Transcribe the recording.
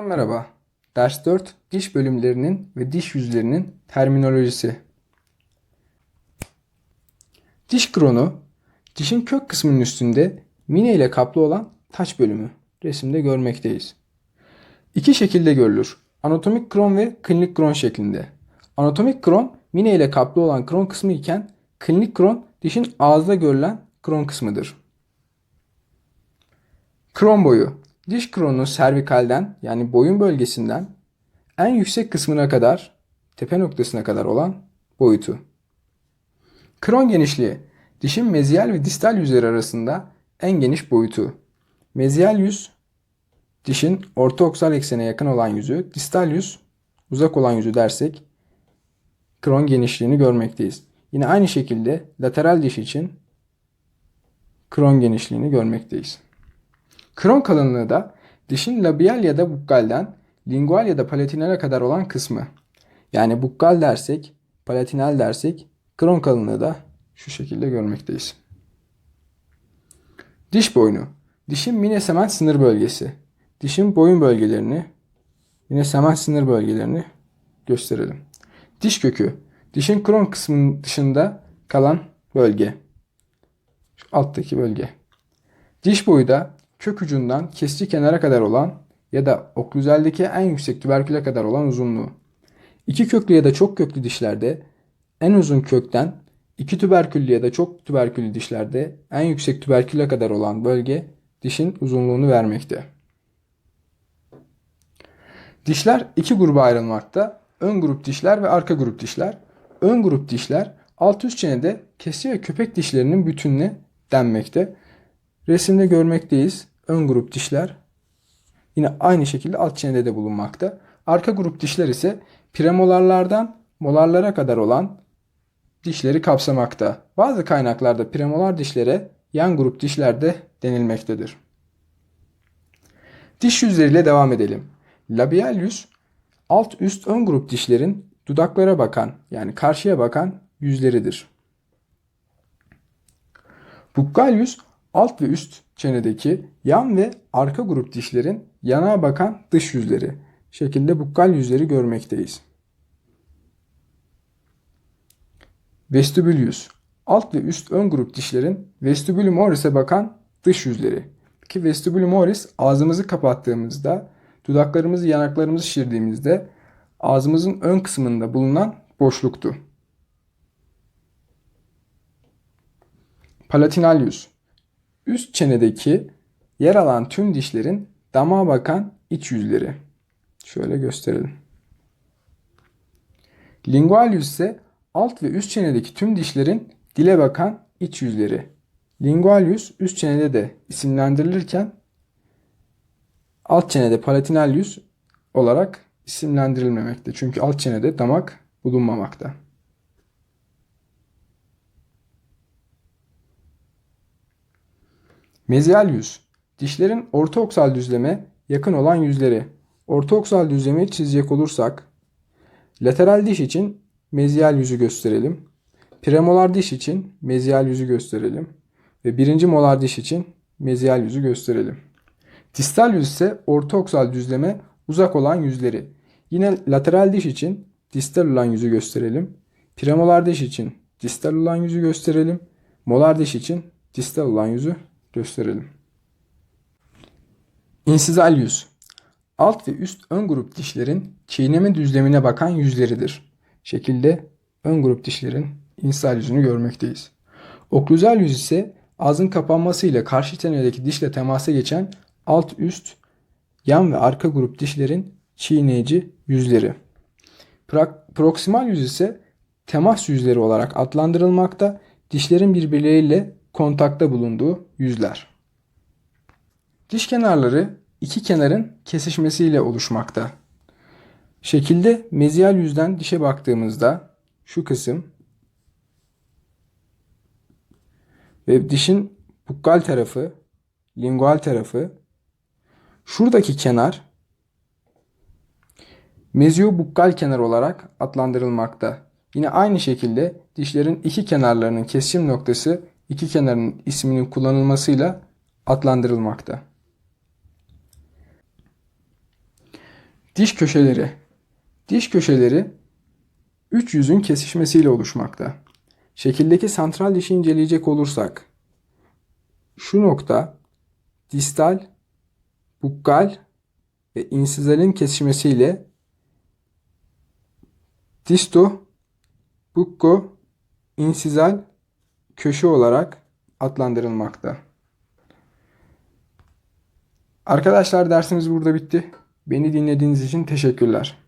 Merhaba. Ders 4 diş bölümlerinin ve diş yüzlerinin terminolojisi. Diş kronu dişin kök kısmının üstünde mine ile kaplı olan taç bölümü resimde görmekteyiz. İki şekilde görülür. Anatomik kron ve klinik kron şeklinde. Anatomik kron mine ile kaplı olan kron kısmı iken klinik kron dişin ağızda görülen kron kısmıdır. Kron boyu. Diş kronunun servikalden yani boyun bölgesinden en yüksek kısmına kadar, tepe noktasına kadar olan boyutu. Kron genişliği. Dişin meziyal ve distal yüzleri arasında en geniş boyutu. Meziyal yüz dişin orta oksal eksene yakın olan yüzü, distal yüz uzak olan yüzü dersek kron genişliğini görmekteyiz. Yine aynı şekilde lateral diş için kron genişliğini görmekteyiz. Kron kalınlığı da dişin labial ya da bukkalden lingual ya da palatinale kadar olan kısmı. Yani bukkal dersek, palatinal dersek kron kalınlığı da şu şekilde görmekteyiz. Diş boynu. Dişin minesement sınır bölgesi. Dişin boyun bölgelerini, minesement sınır bölgelerini gösterelim. Diş kökü. Dişin kron kısmının dışında kalan bölge. Şu alttaki bölge. Diş boyu da kök ucundan kesici kenara kadar olan ya da oklüzeldeki en yüksek tüberküle kadar olan uzunluğu. İki köklü ya da çok köklü dişlerde en uzun kökten iki tüberküllü ya da çok tüberküllü dişlerde en yüksek tüberküle kadar olan bölge dişin uzunluğunu vermekte. Dişler iki gruba ayrılmakta. Ön grup dişler ve arka grup dişler. Ön grup dişler alt üst çenede kesi ve köpek dişlerinin bütününe denmekte. Resimde görmekteyiz. Ön grup dişler yine aynı şekilde alt çenede de bulunmakta. Arka grup dişler ise premolarlardan molarlara kadar olan dişleri kapsamakta. Bazı kaynaklarda premolar dişlere yan grup dişler de denilmektedir. Diş yüzleriyle devam edelim. Labial yüz alt üst ön grup dişlerin dudaklara bakan yani karşıya bakan yüzleridir. Bukkal yüz alt ve üst çenedeki yan ve arka grup dişlerin yana bakan dış yüzleri şekilde bukkal yüzleri görmekteyiz. Vestibül yüz alt ve üst ön grup dişlerin vestibülü moris'e bakan dış yüzleri. Ki vestibülü moris ağzımızı kapattığımızda, dudaklarımızı, yanaklarımızı şişirdiğimizde ağzımızın ön kısmında bulunan boşluktu. Palatinal yüz üst çenedeki yer alan tüm dişlerin damağa bakan iç yüzleri. Şöyle gösterelim. Lingual yüz ise alt ve üst çenedeki tüm dişlerin dile bakan iç yüzleri. Lingual yüz üst çenede de isimlendirilirken alt çenede palatinal yüz olarak isimlendirilmemekte. Çünkü alt çenede damak bulunmamakta. Meziyal yüz. Dişlerin ortoksal düzleme yakın olan yüzleri. Ortoksal düzlemi çizecek olursak lateral diş için meziyal yüzü gösterelim. Premolar diş için meziyal yüzü gösterelim. Ve birinci molar diş için meziyal yüzü gösterelim. Distal yüz ise ortoksal düzleme uzak olan yüzleri. Yine lateral diş için distal olan yüzü gösterelim. Premolar diş için distal olan yüzü gösterelim. Molar diş için distal olan yüzü gösterelim. İnsizal yüz. Alt ve üst ön grup dişlerin çiğneme düzlemine bakan yüzleridir. Şekilde ön grup dişlerin insizal yüzünü görmekteyiz. Oklüzal yüz ise ağzın kapanması ile karşı çenedeki dişle temasa geçen alt üst, yan ve arka grup dişlerin çiğneyici yüzleri. Proksimal yüz ise temas yüzleri olarak adlandırılmakta, dişlerin birbirleriyle kontakta bulunduğu yüzler. Diş kenarları iki kenarın kesişmesiyle oluşmakta. Şekilde meziyal yüzden dişe baktığımızda şu kısım ve dişin bukkal tarafı, lingual tarafı, şuradaki kenar meziobukkal kenar olarak adlandırılmakta. Yine aynı şekilde dişlerin iki kenarlarının kesişim noktası iki kenarın isminin kullanılmasıyla adlandırılmakta. Diş köşeleri. Diş köşeleri üç yüzün kesişmesiyle oluşmakta. Şekildeki santral dişi inceleyecek olursak şu nokta distal, bukkal ve insizalin kesişmesiyle disto, bukko, insizal köşe olarak adlandırılmakta. Arkadaşlar dersimiz burada bitti. Beni dinlediğiniz için teşekkürler.